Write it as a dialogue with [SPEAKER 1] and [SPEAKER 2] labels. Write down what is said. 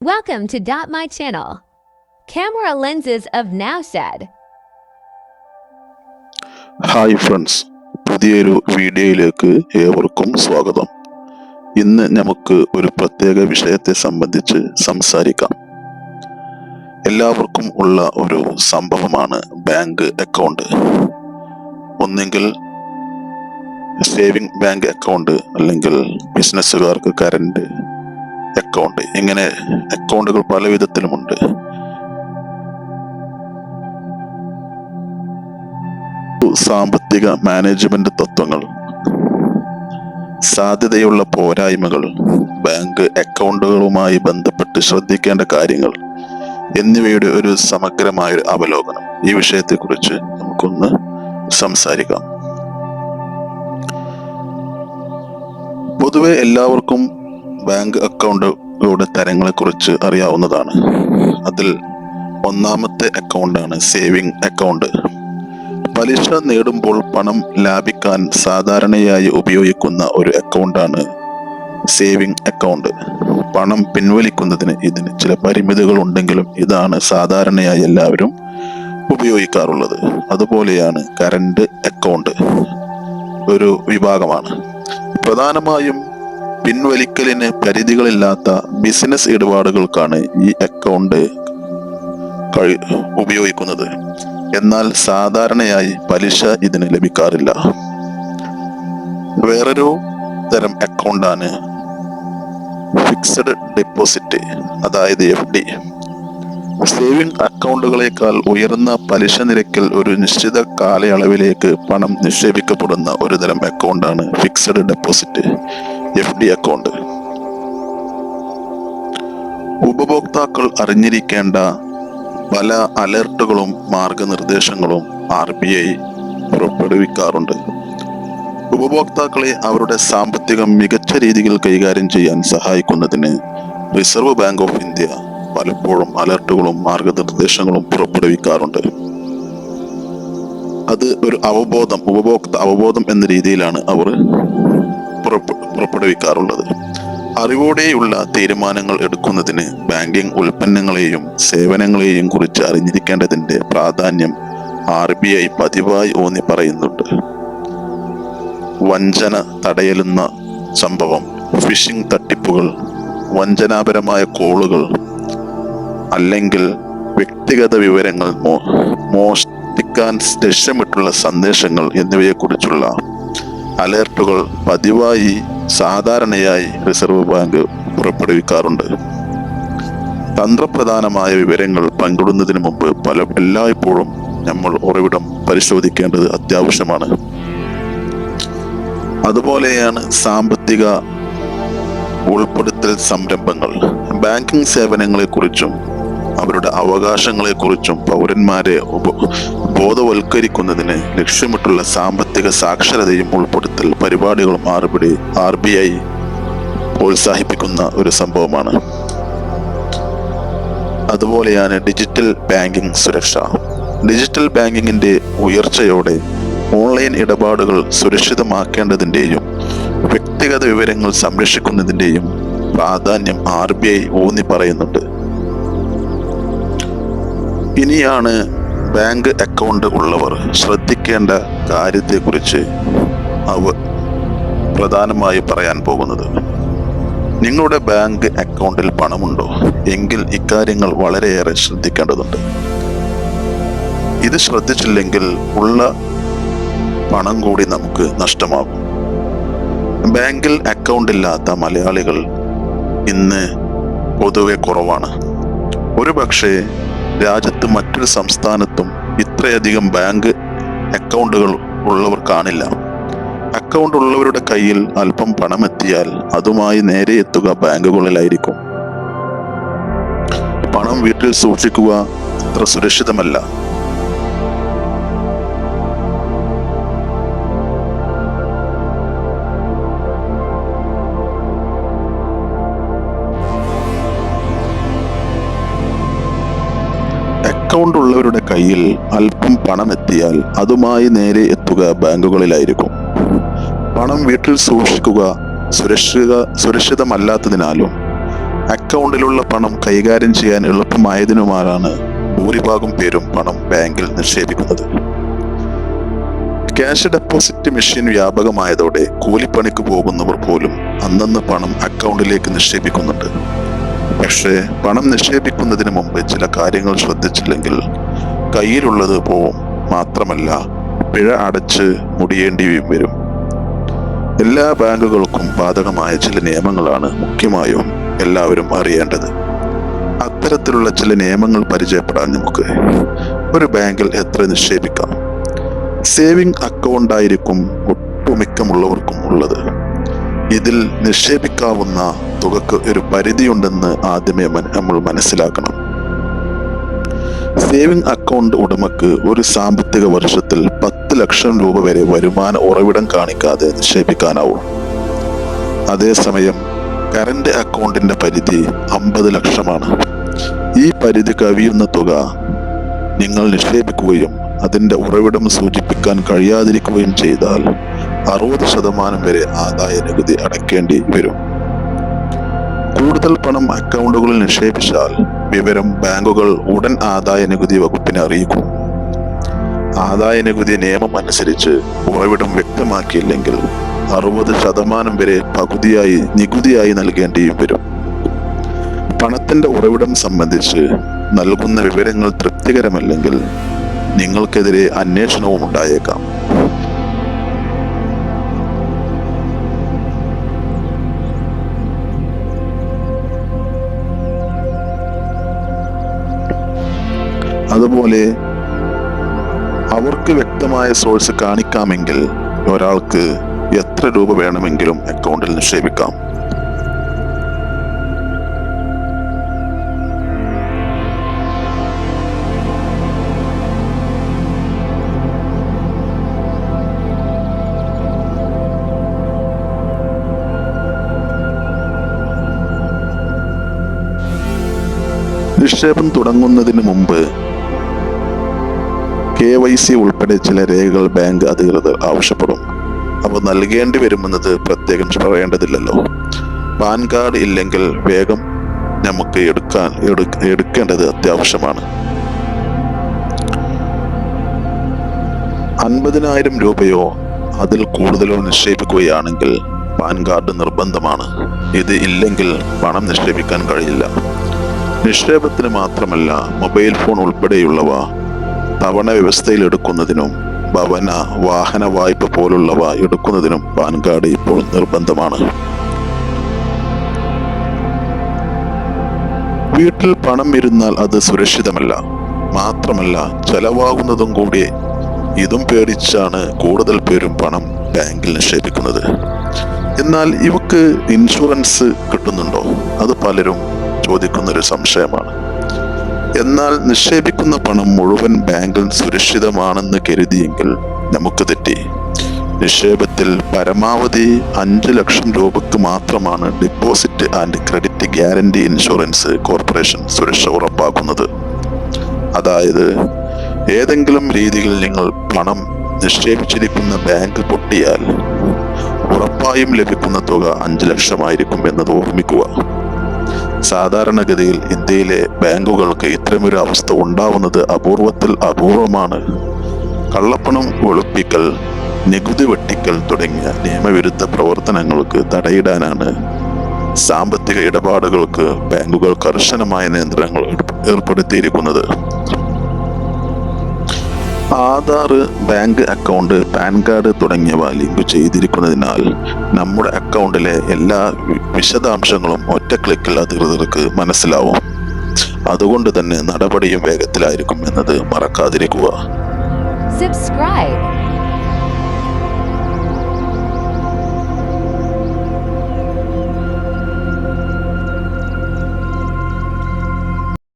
[SPEAKER 1] Welcome to Dot My Channel. Camera lenses of now said.
[SPEAKER 2] Hi friends പുതിയൊരു വീഡിയോയിലേക്ക് ഏവർക്കും സ്വാഗതം ഇന്ന് നമുക്ക് ഒരു പ്രത്യേക വിഷയത്തെ സംബന്ധിച്ച് സംസാരിക്കാം എല്ലാവർക്കും ഉള്ള ഒരു സംഭവമാണ് ബാങ്ക് അക്കൗണ്ട് ഒന്നെങ്കിൽ സേവിംഗ് ബാങ്ക് അക്കൗണ്ട് അല്ലെങ്കിൽ ബിസിനസ്സുകാർക്ക് കറണ്ട് അക്കൗണ്ട് ഇങ്ങനെ അക്കൗണ്ടുകൾ പല വിധത്തിലുമുണ്ട് സാമ്പത്തിക മാനേജ്മെന്റ് തത്വങ്ങൾ സാധ്യതയുള്ള പോരായ്മകൾ ബാങ്ക് അക്കൗണ്ടുകളുമായി ബന്ധപ്പെട്ട് ശ്രദ്ധിക്കേണ്ട കാര്യങ്ങൾ എന്നിവയുടെ ഒരു സമഗ്രമായ ഒരു അവലോകനം ഈ വിഷയത്തെക്കുറിച്ച് നമുക്കൊന്ന് സംസാരിക്കാം. പൊതുവെ എല്ലാവർക്കും ബാങ്ക് അക്കൗണ്ടുകളുടെ തരങ്ങളെക്കുറിച്ച് അറിയാവുന്നതാണ്. അതിൽ ഒന്നാമത്തെ അക്കൗണ്ടാണ് സേവിംഗ് അക്കൗണ്ട് പലിശ നേടുമ്പോൾ പണം ലാഭിക്കാൻ സാധാരണയായി ഉപയോഗിക്കുന്ന ഒരു അക്കൗണ്ടാണ് സേവിംഗ് അക്കൗണ്ട് പണം പിൻവലിക്കുന്നതിന് ഇതിന് ചില പരിമിതികൾ ഉണ്ടെങ്കിലും ഇതാണ് സാധാരണയായി എല്ലാവരും ഉപയോഗിക്കാറുള്ളത്. അതുപോലെയാണ് കറണ്ട് അക്കൗണ്ട് ഒരു വിഭാഗമാണ്. പ്രധാനമായും പിൻവലിക്കലിന് പരിധികളില്ലാത്ത ബിസിനസ് ഇടപാടുകൾക്കാണ് ഈ അക്കൗണ്ട് ഉപയോഗിക്കുന്നത്. എന്നാൽ സാധാരണയായി പലിശ ഇതിന് ലഭിക്കാറില്ല. വേറൊരു തരം അക്കൗണ്ടാണ് ഫിക്സഡ് ഡെപ്പോസിറ്റ് അതായത് എഫ് ഡി സേവിംഗ് അക്കൗണ്ടുകളേക്കാൾ ഉയർന്ന പലിശ നിരക്കിൽ ഒരു നിശ്ചിത കാലയളവിലേക്ക് പണം നിക്ഷേപിക്കപ്പെടുന്ന ഒരു തരം അക്കൗണ്ടാണ് fixed deposit F D account ഉപഭോക്താക്കൾ അറിഞ്ഞിരിക്കേണ്ട പല അലർട്ടുകളും മാർഗനിർദ്ദേശങ്ങളും ആർ ബി ഐ പുറപ്പെടുവിക്കാറുണ്ട്. ഉപഭോക്താക്കളെ അവരുടെ സാമ്പത്തികം മികച്ച രീതിയിൽ കൈകാര്യം ചെയ്യാൻ സഹായിക്കുന്നതിന് റിസർവ് ബാങ്ക് ഓഫ് ഇന്ത്യ പലപ്പോഴും അലർട്ടുകളും മാർഗനിർദ്ദേശങ്ങളും പുറപ്പെടുവിക്കാറുണ്ട്. അത് ഒരു അവബോധം ഉപഭോക്ത അവബോധം എന്ന രീതിയിലാണ് അവർ പുറപ്പെ- പുറപ്പെടുവിക്കാറുള്ളത്. അറിവോടെയുള്ള തീരുമാനങ്ങൾ എടുക്കുന്നതിന് ബാങ്കിംഗ് ഉൽപ്പന്നങ്ങളെയും സേവനങ്ങളെയും കുറിച്ച് അറിഞ്ഞിരിക്കേണ്ടതിന്റെ പ്രാധാന്യം ആർ ബി ഐ പതിവായി ഊന്നി പറയുന്നുണ്ട്. വഞ്ചന തടയലുന്ന സംഭവം ഫിഷിംഗ് തട്ടിപ്പുകൾ വഞ്ചനാപരമായ കോളുകൾ അല്ലെങ്കിൽ വ്യക്തിഗത വിവരങ്ങൾ മോ- മോഷ്ടിക്കാൻ ലക്ഷ്യമിട്ടുള്ള സന്ദേശങ്ങൾ എന്നിവയെക്കുറിച്ചുള്ള അലേർട്ടുകൾ പതിവായി സാധാരണയായി റിസർവ് ബാങ്ക് പുറപ്പെടുവിക്കാറുണ്ട്. തന്ത്രപ്രധാനമായ വിവരങ്ങൾ പങ്കിടുന്നതിന് മുമ്പ് പല എല്ലായ്പ്പോഴും നമ്മൾ ഉറവിടം പരിശോധിക്കേണ്ടത് അത്യാവശ്യമാണ്. അതുപോലെയാണ് സാമ്പത്തിക ഉൾപ്പെടുത്തൽ സംരംഭങ്ങൾ. ബാങ്കിംഗ് സേവനങ്ങളെക്കുറിച്ചും അവരുടെ അവകാശങ്ങളെക്കുറിച്ചും പൗരന്മാരെ ബോധവൽക്കരിക്കുന്നതിന് ലക്ഷ്യമിട്ടുള്ള സാമ്പത്തിക സാക്ഷരതയും ഉൾപ്പെടുത്തൽ പരിപാടികളും R B R B I പ്രോത്സാഹിപ്പിക്കുന്ന ഒരു സംഭവമാണ്. അതുപോലെയാണ് ഡിജിറ്റൽ ബാങ്കിംഗ് സുരക്ഷ. ഡിജിറ്റൽ ബാങ്കിങ്ങിന്റെ ഉയർച്ചയോടെ ഓൺലൈൻ ഇടപാടുകൾ സുരക്ഷിതമാക്കേണ്ടതിന്റെയും വ്യക്തിഗത വിവരങ്ങൾ സംരക്ഷിക്കുന്നതിന്റെയും പ്രാധാന്യം ആർ ബി ഐ ഊന്നി പറയുന്നുണ്ട് ഇനിയാണ് ബാങ്ക് അക്കൗണ്ട് ഉള്ളവർ ശ്രദ്ധിക്കേണ്ട കാര്യത്തെക്കുറിച്ച് അവ പ്രധാനമായി പറയാൻ പോകുന്നത്. നിങ്ങളുടെ ബാങ്ക് അക്കൗണ്ടിൽ പണമുണ്ടോ? എങ്കിൽ ഇക്കാര്യങ്ങൾ വളരെയേറെ ശ്രദ്ധിക്കേണ്ടതുണ്ട്. ഇത് ശ്രദ്ധിച്ചില്ലെങ്കിൽ ഉള്ള പണം കൂടി നമുക്ക് നഷ്ടമാകും. ബാങ്കിൽ അക്കൗണ്ട് ഇല്ലാത്ത മലയാളികൾ ഇന്ന് പൊതുവെ കുറവാണ്. ഒരു പക്ഷേ രാജ്യത്ത് മറ്റൊരു സംസ്ഥാനത്തും ഇത്രയധികം ബാങ്ക് അക്കൗണ്ടുകൾ ഉള്ളവർ കാണില്ല. അക്കൗണ്ട് ഉള്ളവരുടെ കയ്യിൽ അല്പം പണം എത്തിയാൽ അതുമായി നേരെ എത്തുക ബാങ്കുകളിലായിരിക്കും. പണം വീട്ടിൽ സൂക്ഷിക്കുക അത്ര സുരക്ഷിതമല്ല. അക്കൗണ്ട് ഉള്ളവരുടെ കയ്യിൽ അല്പം പണം എത്തിയാൽ അതുമായി നേരെ എത്തുക ബാങ്കുകളിലായിരിക്കും. പണം വീട്ടിൽ സൂക്ഷിക്കുക സുരക്ഷിത സുരക്ഷിതമല്ലാത്തതിനാലും അക്കൗണ്ടിലുള്ള പണം കൈകാര്യം ചെയ്യാൻ എളുപ്പമായതിനുമാലാണ് ഭൂരിഭാഗം പേരും പണം ബാങ്കിൽ നിക്ഷേപിക്കുന്നത്. ക്യാഷ് ഡെപ്പോസിറ്റ് മെഷീൻ വ്യാപകമായതോടെ കൂലിപ്പണിക്ക് പോകുന്നവർ പോലും അന്നന്ന് പണം അക്കൗണ്ടിലേക്ക് നിക്ഷേപിക്കുന്നുണ്ട്. പക്ഷേ പണം നിക്ഷേപിക്കുന്നതിന് മുമ്പ് ചില കാര്യങ്ങൾ ശ്രദ്ധിച്ചില്ലെങ്കിൽ കയ്യിലുള്ളത് പോവും മാത്രമല്ല പിഴ അടച്ച് മുടിയേണ്ടി വരും. എല്ലാ ബാങ്കുകൾക്കും ബാധകമായ ചില നിയമങ്ങളാണ് മുഖ്യമായും എല്ലാവരും അറിയേണ്ടത്. അത്തരത്തിലുള്ള ചില നിയമങ്ങൾ പരിചയപ്പെടാൻ നമുക്ക് ഒരു ബാങ്കിൽ എത്ര നിക്ഷേപിക്കാം? സേവിംഗ് അക്കൗണ്ട് ആയിരിക്കും ഒട്ടുമിക്കമുള്ളവർക്കും ഉള്ളത്. ഇതിൽ നിക്ഷേപിക്കാവുന്ന തുകക്ക് ഒരു പരിധിയുണ്ടെന്ന് ആദ്യമേ നമ്മൾ മനസ്സിലാക്കണം. സേവിംഗ് അക്കൗണ്ട് ഉടമക്ക് ഒരു സാമ്പത്തിക വർഷത്തിൽ പത്ത് ലക്ഷം രൂപ വരെ വരുമാന ഉറവിടം കാണിക്കാതെ നിക്ഷേപിക്കാനാവും. അതേസമയം കറന്റ് അക്കൗണ്ടിന്റെ പരിധി അമ്പത് ലക്ഷമാണ്. ഈ പരിധി കവിയുന്ന തുക നിങ്ങൾ നിക്ഷേപിക്കുകയും അതിന്റെ ഉറവിടം സൂചിപ്പിക്കാൻ കഴിയാതിരിക്കുകയും ചെയ്താൽ അറുപത് ശതമാനം വരെ ആദായ നികുതി അടയ്ക്കേണ്ടി വരും. കൂടുതൽ പണം അക്കൗണ്ടുകളിൽ നിക്ഷേപിച്ചാൽ വിവരം ബാങ്കുകൾ ഉടൻ ആദായ നികുതി വകുപ്പിനെ അറിയിക്കും. ആദായ നികുതി നിയമം അനുസരിച്ച് ഉറവിടം വ്യക്തമാക്കിയില്ലെങ്കിൽ അറുപത് ശതമാനം വരെ പകുതിയായി നികുതിയായി നൽകേണ്ടിയും വരും. പണത്തിന്റെ ഉറവിടം സംബന്ധിച്ച് നൽകുന്ന വിവരങ്ങൾ തൃപ്തികരമല്ലെങ്കിൽ നിങ്ങൾക്കെതിരെ അന്വേഷണവും ഉണ്ടായേക്കാം. അതുപോലെ അവർക്ക് വ്യക്തമായ സോഴ്സ് കാണിക്കാമെങ്കിൽ ഒരാൾക്ക് എത്ര രൂപ വേണമെങ്കിലും അക്കൗണ്ടിൽ നിക്ഷേപിക്കാം. നിക്ഷേപം തുടങ്ങുന്നതിന് മുമ്പ് കെ വൈ സി ഉൾപ്പെടെ ചില രേഖകൾ ബാങ്ക് അധികൃതർ ആവശ്യപ്പെടും. അവ നൽകേണ്ടി വരുമെന്നത് പ്രത്യേകം പറയേണ്ടതില്ലല്ലോ. പാൻ കാർഡ് ഇല്ലെങ്കിൽ വേഗം നമുക്ക് എടുക്കാൻ എടുക്കേണ്ടത് അത്യാവശ്യമാണ്. അൻപതിനായിരം രൂപയോ അതിൽ കൂടുതലോ നിക്ഷേപിക്കുകയാണെങ്കിൽ പാൻ കാർഡ് നിർബന്ധമാണ്. ഇത് ഇല്ലെങ്കിൽ പണം നിക്ഷേപിക്കാൻ കഴിയില്ല. നിക്ഷേപത്തിന് മാത്രമല്ല മൊബൈൽ ഫോൺ ഉൾപ്പെടെയുള്ളവ തവണ വ്യവസ്ഥയിൽ എടുക്കുന്നതിനും ഭവന വാഹന വായ്പ പോലുള്ളവ എടുക്കുന്നതിനും പാൻ കാർഡ് ഇപ്പോൾ നിർബന്ധമാണ്. വീട്ടിൽ പണം ഇരുന്നാൽ അത് സുരക്ഷിതമല്ല മാത്രമല്ല ചെലവാകുന്നതും കൂടി. ഇതും പേടിച്ചാണ് കൂടുതൽ പേരും പണം ബാങ്കിൽ നിക്ഷേപിക്കുന്നത്. എന്നാൽ ഇവക്ക് ഇൻഷുറൻസ് കിട്ടുന്നുണ്ടോ? അത് പലരും ചോദിക്കുന്നൊരു സംശയമാണ്. എന്നാൽ നിക്ഷേപിക്കുന്ന പണം മുഴുവൻ ബാങ്കിൽ സുരക്ഷിതമാണെന്ന് കരുതിയെങ്കിൽ നമുക്ക് തെറ്റി. നിക്ഷേപത്തിൽ പരമാവധി അഞ്ച് ലക്ഷം രൂപക്ക് മാത്രമാണ് deposit and credit guarantee insurance corporation സുരക്ഷ ഉറപ്പാക്കുന്നത്. അതായത് ഏതെങ്കിലും രീതിയിൽ നിങ്ങൾ പണം നിക്ഷേപിച്ചിരിക്കുന്ന ബാങ്ക് പൊട്ടിയാൽ ഉറപ്പായും ലഭിക്കുന്ന തുക അഞ്ച് ലക്ഷമായിരിക്കും എന്നത് ഓർമ്മിക്കുക. സാധാരണഗതിയിൽ ഇന്ത്യയിലെ ബാങ്കുകൾക്ക് ഇത്തരമൊരു അവസ്ഥ ഉണ്ടാവുന്നത് അപൂർവത്തിൽ അപൂർവമാണ്. കള്ളപ്പണം വെളുപ്പിക്കൽ നികുതി വെട്ടിക്കൽ തുടങ്ങിയ നിയമവിരുദ്ധ പ്രവർത്തനങ്ങൾക്ക് തടയിടാനാണ് സാമ്പത്തിക ഇടപാടുകൾക്ക് ബാങ്കുകൾ കർശനമായ നിയന്ത്രണങ്ങൾ ഏർപ്പെടുത്തിയിരിക്കുന്നത്. Aadhaar bank account PAN card തുടങ്ങിയവ ലിങ്ക് ചെയ്തിരിക്കുന്നതിനാൽ നമ്മുടെ അക്കൗണ്ടിലെ എല്ലാ വിശദാംശങ്ങളും ഒറ്റ ക്ലിക്കിൽ അധികൃതർക്ക് മനസ്സിലാവും അതുകൊണ്ട് തന്നെ നടപടിയും വേഗത്തിലായിരിക്കും എന്നത് മറക്കാതിരിക്കുക
[SPEAKER 1] Subscribe.